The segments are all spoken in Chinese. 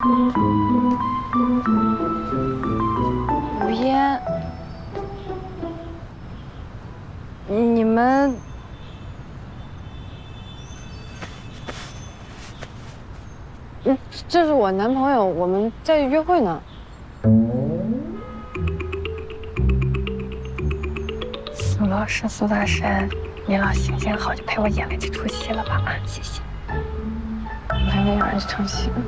吴嫣，你们嗯，这是我男朋友，我们在约会呢。苏老师、苏大神，你老行行好，就陪我演了这出戏了吧？啊，谢谢。我还没演完这场戏呢。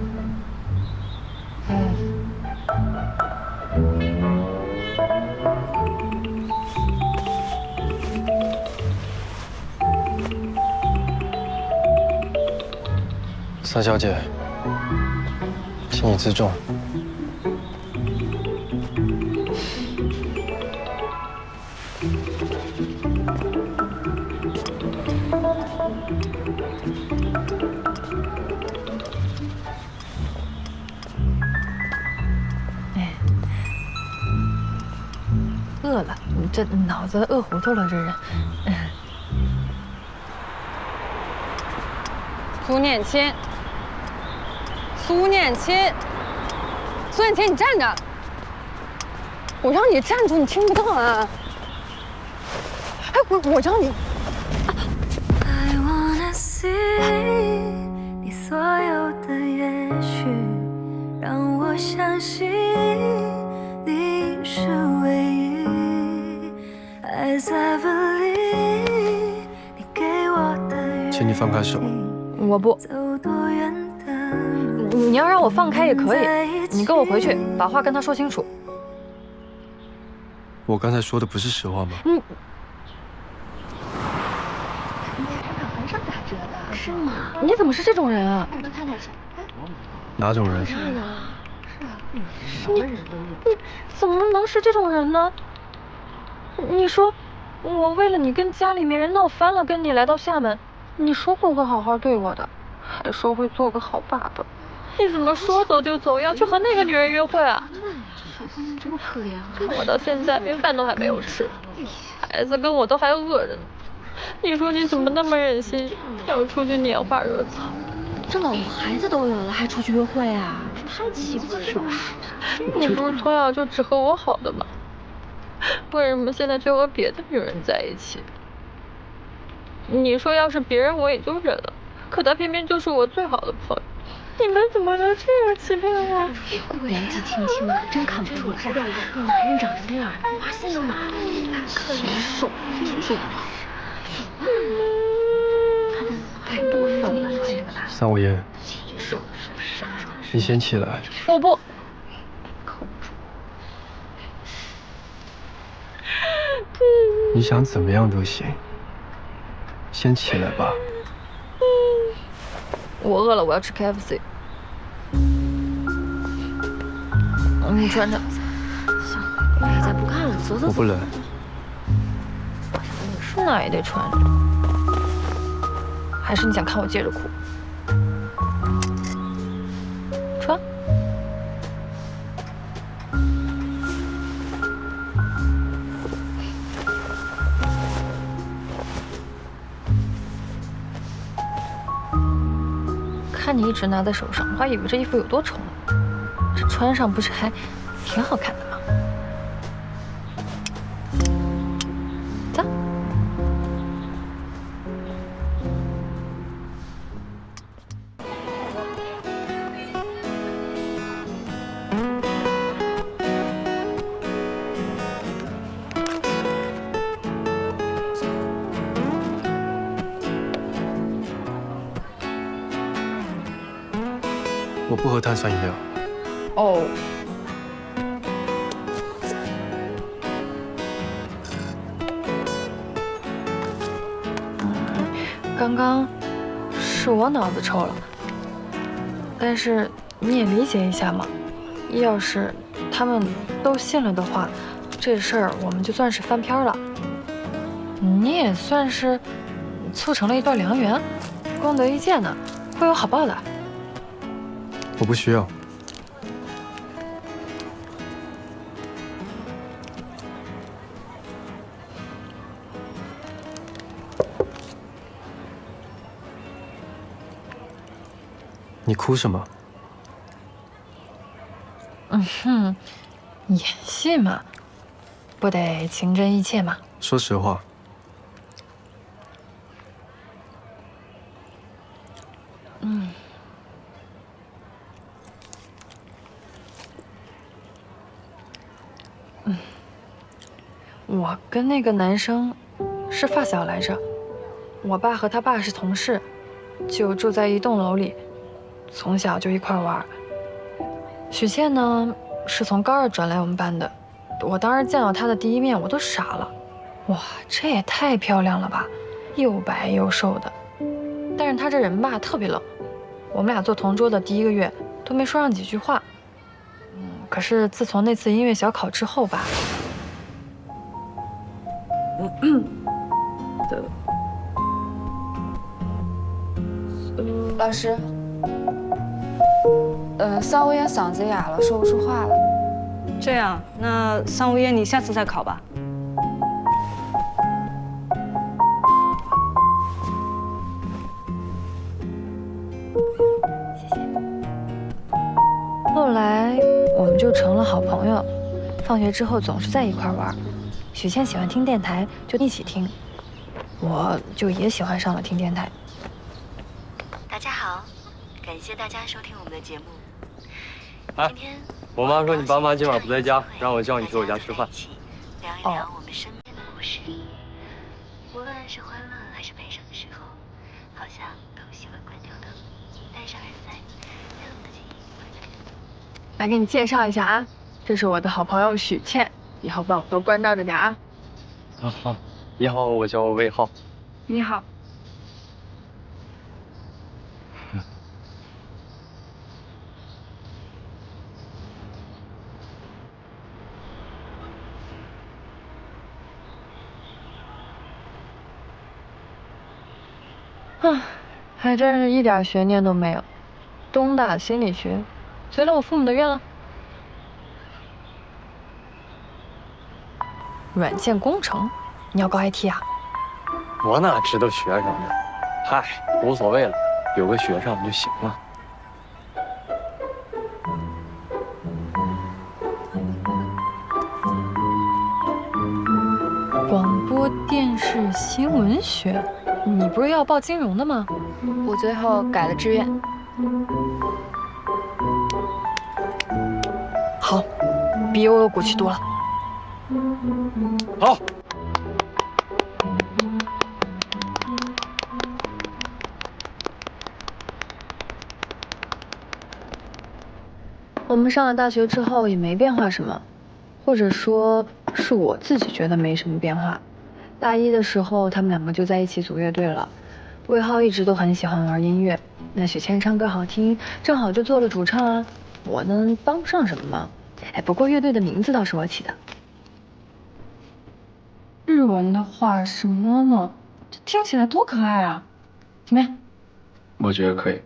三小姐，请你自重。饿了，这脑子饿糊涂了，这人。苏念青，苏念青，苏念青，你站着！我让你站住，你听不到啊！哎，我我让你。你所有的也许让我相信你是唯一。请你放开手。我不，你要让我放开也可以。你跟我回去，把话跟他说清楚。我刚才说的不是实话吗？嗯。你脸上很少打折的，是吗？你怎么是这种人啊？我能看看去？哪种人？是啊，是啊，什么人都有。你怎么能是这种人呢？你说，我为了你跟家里面人闹翻了，跟你来到厦门。你说过会好好对我的，还说会做个好爸爸，你怎么说走就走，要去和那个女人约会啊？小芳这么可怜啊！我到现在连饭都还没有吃，孩子跟我都还饿着呢。你说你怎么那么忍心要出去拈花惹草？这老婆孩子都有了，还出去约会啊？太奇怪了，吧？你不是从小就只和我好的吗？为什么现在却和别的女人在一起？你说要是别人我也就忍了，可他偏偏就是我最好的朋友。你们怎么能这样欺骗我？年纪轻轻的，真看不出来。男人长这样，花心都麻了。可怜，受受不了。太过分了，这个三五言，你先起来。我不。你想怎么样都行。先起来吧。我饿了，我要吃 KFC。你穿着。行，别再不看了，走走走。我不冷。那也得穿着。还是你想看我接着哭？看你一直拿在手上，我还以为这衣服有多丑呢。穿上不是还挺好看的吗？走。我不喝碳酸饮料。哦。刚刚是我脑子抽了，但是你也理解一下嘛。要是他们都信了的话，这事儿我们就算是翻篇了。你也算是促成了一段良缘，功德一件呢，会有好报的。我不需要。你哭什么？嗯哼，演戏嘛，不得情真意切嘛。说实话，嗯，嗯我跟那个男生是发小来着，我爸和他爸是同事，就住在一栋楼里，从小就一块玩。许倩呢，是从高二转来我们班的，我当时见到她的第一面，我都傻了，哇，这也太漂亮了吧，又白又瘦的，但是她这人吧特别冷，我们俩做同桌的第一个月都没说上几句话，嗯，可是自从那次音乐小考之后吧。老师，呃，桑无烟嗓子哑了，说不出话了。这样，那桑无烟你下次再考吧。后来我们就成了好朋友，放学之后总是在一块玩。许倩喜欢听电台，就一起听，我就也喜欢上了听电台。大家好，感谢大家收听我们的节目。哎今天我妈说你爸妈今晚不在家，让我叫你去我家吃饭。聊一聊我们身边的故事。无论是欢乐还是悲伤的时候，好像都喜欢关掉灯，戴上耳塞，让自己来给你介绍一下啊，这是我的好朋友许倩，以后帮我多关照着点啊。啊好，你好，我叫魏浩。你好。啊，还真是一点悬念都没有。东大心理学，随了我父母的愿了。软件工程，你要搞 IT 啊？我哪知道学什么呀？嗨，无所谓了，有个学上就行了。广播电视新闻学，你不是要报金融的吗？我最后改了志愿。好，比我有骨气多了。好，我们上了大学之后也没变化什么，或者说是我自己觉得没什么变化。大一的时候，他们两个就在一起组乐队了。魏浩一直都很喜欢玩音乐，那许倩唱歌好听，正好就做了主唱啊。我呢，帮不上什么忙。哎，不过乐队的名字倒是我起的。日文的话是 “mono”，这听起来多可爱啊！怎么样？我觉得可以。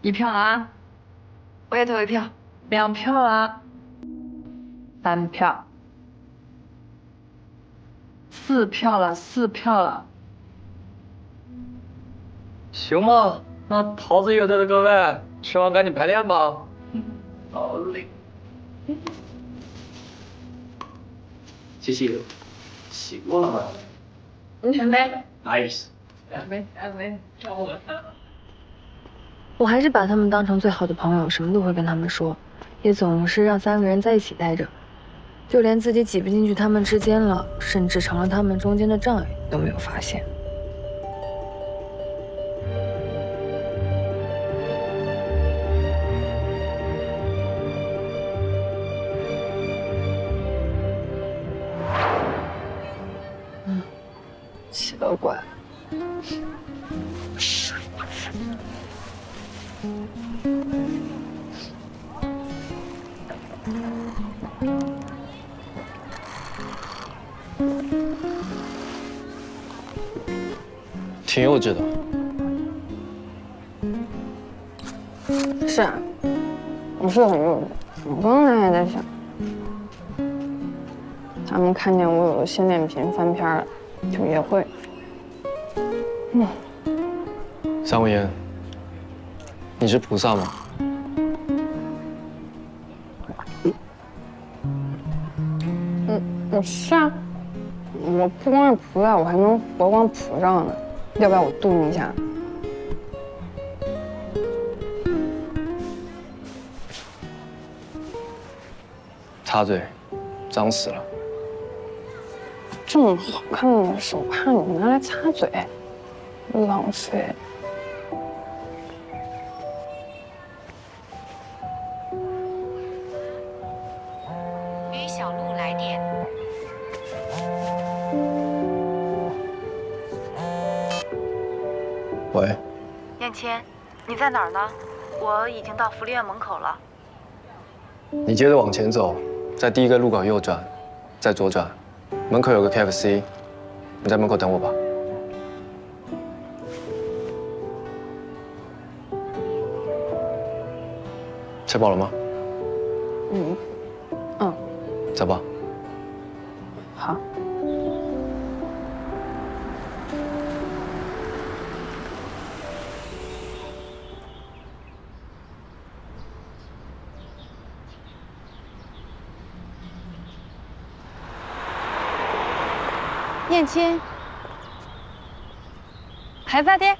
一票啊！我也投一票。两票啊。三票。四票了，四票了。行吧，那桃子乐队的各位，吃完赶紧排练吧。好嘞。谢谢。洗过了吗干杯！？Nice。干杯！干杯！我还是把他们当成最好的朋友，什么都会跟他们说，也总是让三个人在一起待着，就连自己挤不进去他们之间了，甚至成了他们中间的障碍都没有发现。是啊，我是很幼稚。我刚才也在想，他们看见我有了新恋频翻篇了，就也会。嗯三无言，你是菩萨吗？嗯，我是啊，我不光是菩萨，我还能佛光普照呢。要不要我度你一下？插嘴，脏死了。这么好看的手帕，你拿来擦嘴，浪费。于小璐来电。喂，燕青，你在哪儿呢？我已经到福利院门口了。你接着往前走，在第一个路口右转，再左转，门口有个 KFC，你在门口等我吧。吃饱了吗？嗯，嗯，走吧。燕青，孩子他，爹，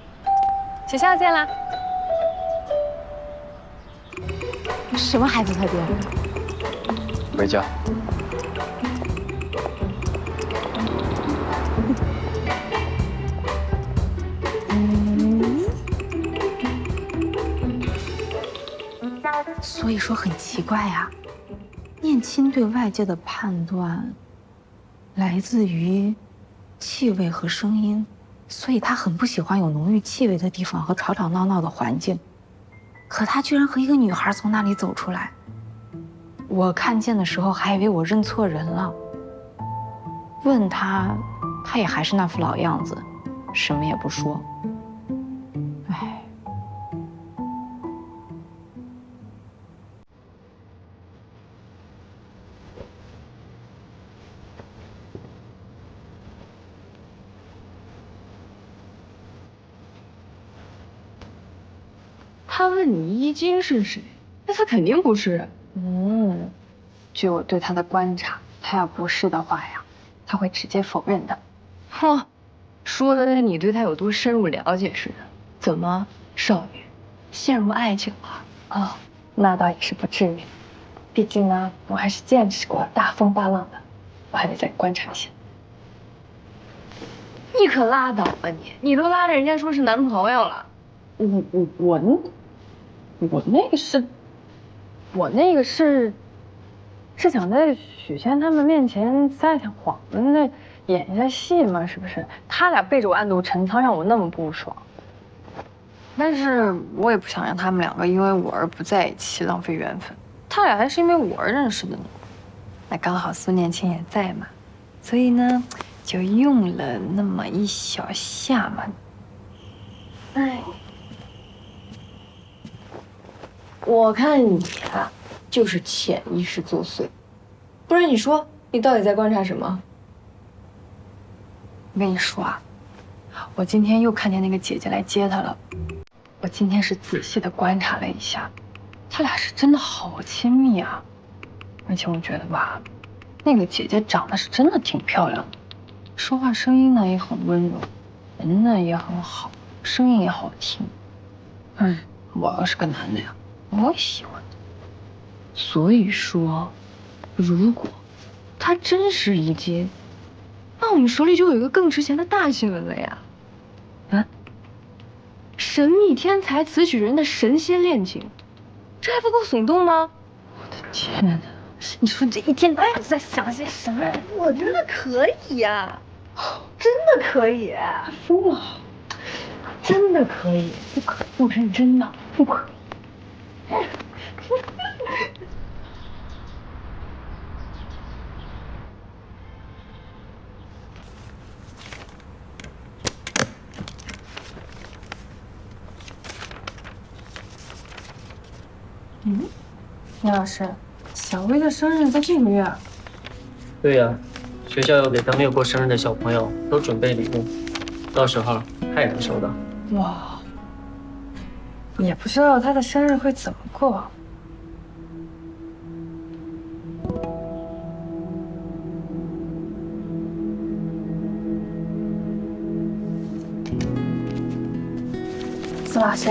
学校见啦。什么孩子他爹？回家。所以说很奇怪呀、燕青对外界的判断来自于气味和声音，所以他很不喜欢有浓郁气味的地方和吵吵闹闹的环境。可他居然和一个女孩从那里走出来，我看见的时候还以为我认错人了。问他，他也还是那副老样子，什么也不说。问你衣襟是谁，那他肯定不是。嗯，据我对他的观察，他要不是的话呀，他会直接否认的。哼，说的你对他有多深入了解似的。怎么，少女陷入爱情了？哦，那倒也是不至于，毕竟呢，我还是见识过大风大浪的，我还得再观察一下。你可拉倒吧你！你都拉着人家说是男朋友了。我我我那我那个是，我那个是，是想在许仙他们面前撒下谎，那演一下戏嘛，是不是？他俩背着我暗度陈仓，让我那么不爽。但是我也不想让他们两个因为我而不在一起，浪费缘分。他俩还是因为我而认识的呢。那刚好苏念青也在嘛，所以呢，就用了那么一小下嘛。哎。我看你啊，就是潜意识作祟。不然你说你到底在观察什么？我跟你说啊，我今天又看见那个姐姐来接他了。我今天是仔细的观察了一下，他俩是真的好亲密啊。而且我觉得吧，那个姐姐长得是真的挺漂亮的，说话声音呢也很温柔，人呢也很好，声音也好听。嗯，我要是个男的呀，我也喜欢。所以说，如果他真是一金，那我们手里就有一个更值钱的大新闻了呀！啊，神秘天才此曲人的神仙恋情，这还不够耸动吗？我的天哪！你说这一天到晚在想些什么？我觉得可以呀、真的可以，疯了！真的可以，不可不认真的，不可。嗯，杨老师，小薇的生日在这个月啊。对呀、学校要给咱没有过生日的小朋友都准备礼物，到时候他也能收到。哇，也不知道他的生日会怎么过。宋老师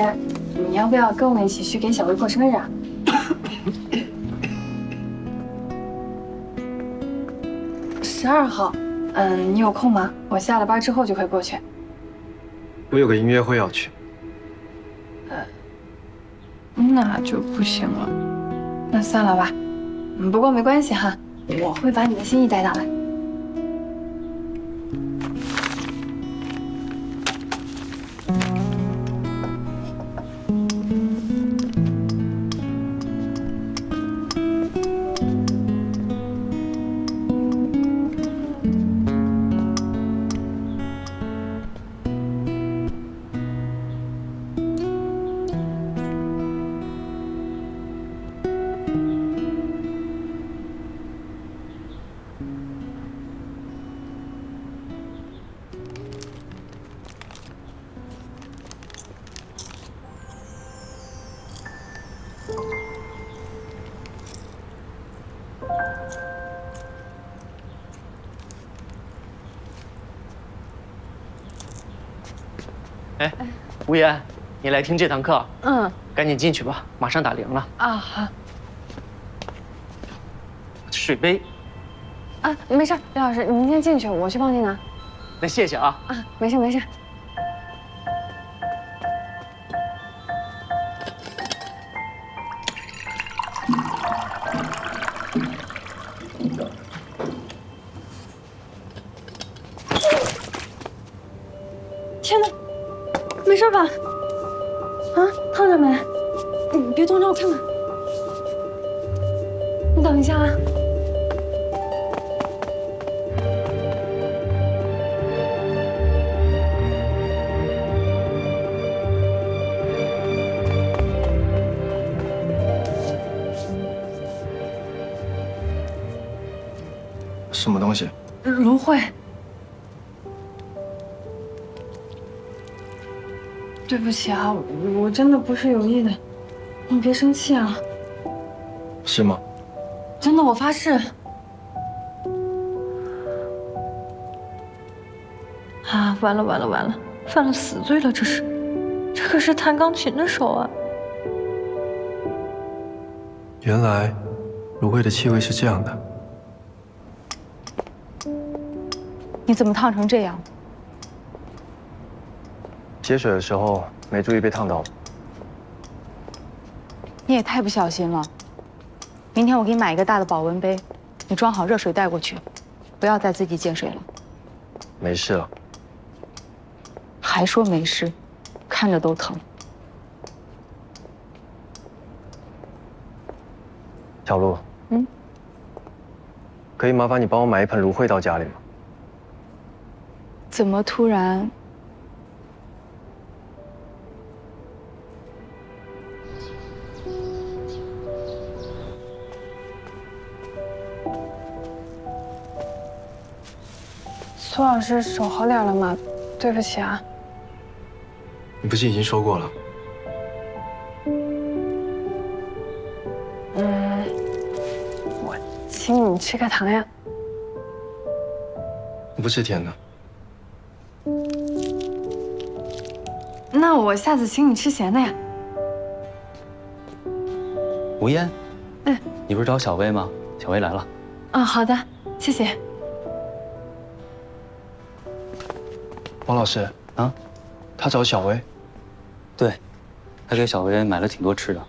你要不要跟我一起去给小薇过生日啊？十二号。嗯你有空吗？我下了班之后就会过去。我有个音乐会要去。那就不行了，那算了吧。不过没关系哈，我会把你的心意带到的。哎，吴岩，你来听这堂课，嗯赶紧进去吧，马上打铃了。啊好水杯，啊，没事，李老师，您先进去，我去帮您拿。那谢谢啊。啊，没事没事。让我看看。你等一下啊。什么东西？芦荟。对不起啊，我真的不是有意的，你别生气啊。是吗？真的，我发誓。啊，完了完了完了，犯了死罪了，这是，这可是弹钢琴的手啊！原来，芦荟的气味是这样的。你怎么烫成这样？接水的时候没注意被烫到。你也太不小心了。明天我给你买一个大的保温杯，你装好热水带过去，不要再自己接水了。没事了。还说没事，看着都疼。小璐，嗯，可以麻烦你帮我买一盆芦荟到家里吗？怎么突然？老师手好点了吗？对不起啊。你不是已经说过了？嗯，我请你吃个糖呀。我不吃甜的。那我下次请你吃咸的呀。吴烟，嗯，你不是找小薇吗？小薇来了。啊，好的，谢谢。王老师啊，他找小薇。对，他给小薇买了挺多吃的。